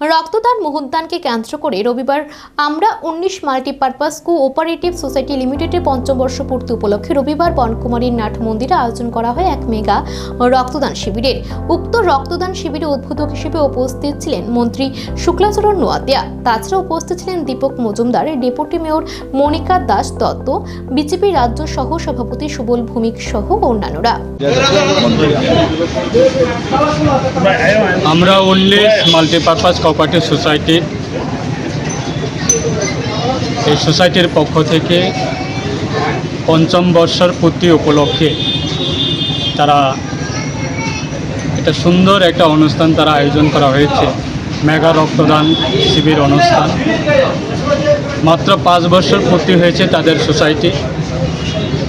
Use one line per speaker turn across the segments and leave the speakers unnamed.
রক্তদান মহদানকে কেন্দ্র করে রবিবার আমরা উনিশ মাল্টিপারপাস কো অপারেটিভ সোসাইটি লিমিটেডের পঞ্চবর্ষ পূর্তি উপলক্ষে রবিবার বনকুমারীর নাট মন্দিরে আয়োজন করা হয় এক মেগা রক্তদান শিবিরের। উক্ত রক্তদান শিবিরে উদ্বোধক হিসেবে উপস্থিত ছিলেন মন্ত্রী শুক্লাচরণ নোয়াতিয়া। তাছাড়া উপস্থিত ছিলেন Dipak Majumdar, deputy mayor Monika Das Dutta, BJP রাজ্য সহ সভাপতি সুবল ভৌমিক সহ অন্যান্যরা।
আমরা উনিশ মাল্টিপারপাস কোঅপারেটিভ সোসাইটি এই সোসাইটির পক্ষ থেকে পঞ্চম বর্ষর পূর্তি উপলক্ষে তারা একটা সুন্দর একটা অনুষ্ঠান তারা আয়োজন করা হয়েছে। মেগা রক্তদান শিবির অনুষ্ঠান। মাত্র পাঁচ বছর পূর্তি হয়েছে তাদের সোসাইটি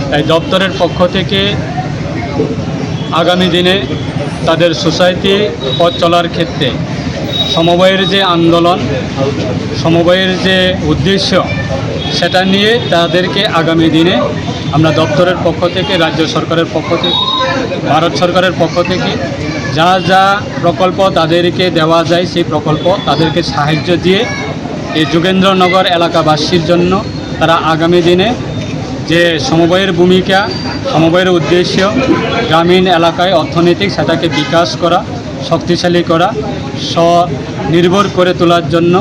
তাই দপ্তরের পক্ষ থেকে আগামী দিনে তাদের সোসাইটি পথ চলার ক্ষেত্রে সমবায়ের যে আন্দোলন, সমবায়ের যে উদ্দেশ্য, সেটা নিয়ে তাদেরকে আগামী দিনে আমরা দপ্তরের পক্ষ থেকে, রাজ্য সরকারের পক্ষ থেকে, ভারত সরকারের পক্ষ থেকে যা যা প্রকল্প তাদেরকে দেওয়া যায়, সেই প্রকল্প তাদেরকে সাহায্য দিয়ে এই যোগেন্দ্রনগর এলাকাবাসীর জন্য তারা আগামী দিনে যে সমবায়ের ভূমিকা, সমবায়ের উদ্দেশ্য, গ্রামীণ এলাকায় অর্থনৈতিক সেটাকে বিকাশ করা, শক্তিশালী করা স্বনির্ভর করে তোলার জন্য